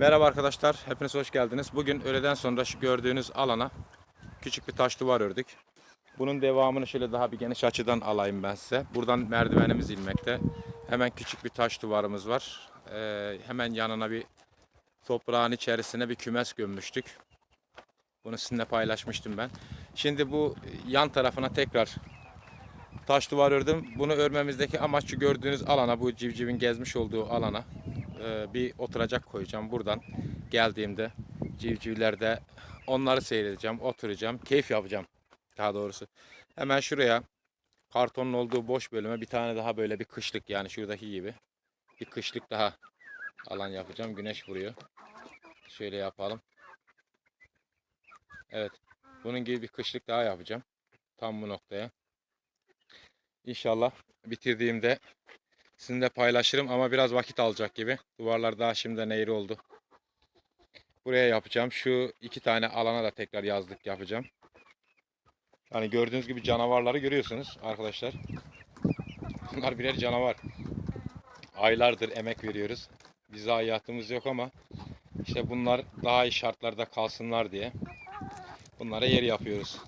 Merhaba arkadaşlar, hepiniz hoş geldiniz. Bugün öğleden sonra şu gördüğünüz alana küçük bir taş duvar ördük. Bunun devamını şöyle daha bir geniş açıdan alayım ben size. Buradan merdivenimiz inmekte. Hemen küçük bir taş duvarımız var. Ee, hemen yanına bir toprağın içerisine bir kümes gömmüştük. Bunu sizinle paylaşmıştım ben. Şimdi bu yan tarafına tekrar taş duvar ördüm. Bunu örmemizdeki amaç şu gördüğünüz alana, bu civcivin gezmiş olduğu alana e, bir oturacak koyacağım. Buradan geldiğimde civcivlerde onları seyredeceğim, oturacağım, keyif yapacağım daha doğrusu. Hemen şuraya kartonun olduğu boş bölüme bir tane daha böyle bir kışlık yani şuradaki gibi bir kışlık daha alan yapacağım. Güneş vuruyor. Şöyle yapalım. Evet. Bunun gibi bir kışlık daha yapacağım. Tam bu noktaya. İnşallah bitirdiğimde sizinle paylaşırım ama biraz vakit alacak gibi. Duvarlar daha şimdiden eğri oldu. Buraya yapacağım. Şu iki tane alana da tekrar yazlık yapacağım. Hani gördüğünüz gibi canavarları görüyorsunuz arkadaşlar. Bunlar birer canavar. Aylardır emek veriyoruz. Bize hayatımız yok ama işte bunlar daha iyi şartlarda kalsınlar diye bunlara yer yapıyoruz.